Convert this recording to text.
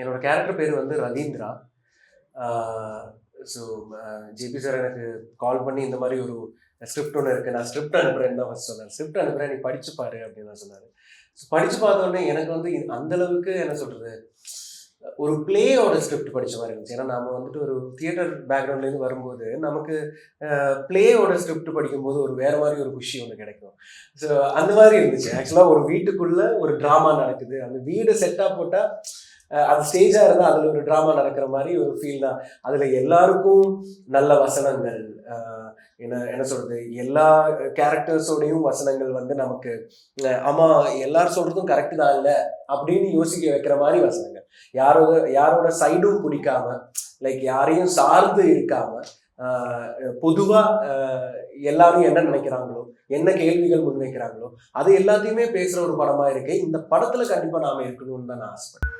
என்னோட கேரக்டர் பேர் வந்து ரவீந்திரா. ஸோ ஜிபி சார் எனக்கு கால் பண்ணி இந்த மாதிரி ஒரு ஸ்கிரிப்ட் ஒன்று இருக்குது நான் ஸ்கிரிப்ட் அனுப்புறேன்னு தான் ஃபஸ்ட் சொன்னேன் ஸ்கிரிப்ட் அனுப்புறேன் நீ படிச்சு பாரு அப்படின்னு தான் சொன்னார். ஸோ படித்து பார்த்தோன்னே எனக்கு வந்து அந்தளவுக்கு என்ன சொல்கிறது ஒரு பிளேயோட ஸ்கிரிப்ட் படிச்ச மாதிரி இருந்துச்சு. ஏன்னா நம்ம வந்துட்டு ஒரு தியேட்டர் பேக்ரவுண்ட்லேருந்து வரும்போது நமக்கு பிளேயோட ஸ்கிரிப்ட் படிக்கும்போது ஒரு வேறு மாதிரி ஒரு குஷி ஒன்று கிடைக்கும். ஸோ அந்த மாதிரி இருந்துச்சு. ஆக்சுவலாக ஒரு வீட்டுக்குள்ளே ஒரு ட்ராமா நடக்குது. அந்த வீடு செட்டாக போட்டால் அது ஸ்டேஜாக இருந்தால் அதில் ஒரு ட்ராமா நடக்கிற மாதிரி ஒரு ஃபீல் தான். அதில் எல்லாருக்கும் நல்ல வசனங்கள் என்ன என்ன சொல்றது? எல்லா கேரக்டர்ஸோடையும் வசனங்கள் வந்து நமக்கு ஆமாம் எல்லாரும் சொல்றதும் கரெக்டு தான் இல்லை அப்படின்னு யோசிக்க வைக்கிற மாதிரி வசனங்கள். யாரோட யாரோட சைடும் பிடிக்காம லைக் யாரையும் சார்ந்து இருக்காம பொதுவாக பொதுவா எல்லாரும் என்ன நினைக்கிறாங்களோ என்ன கேள்விகள் முன்வைக்கிறாங்களோ அது எல்லாத்தையுமே பேசுகிற ஒரு படமா இருக்கு இந்த படத்துல கண்டிப்பா நாம இருக்கணும்னு தான் நான் ஆசைப்படுறேன்.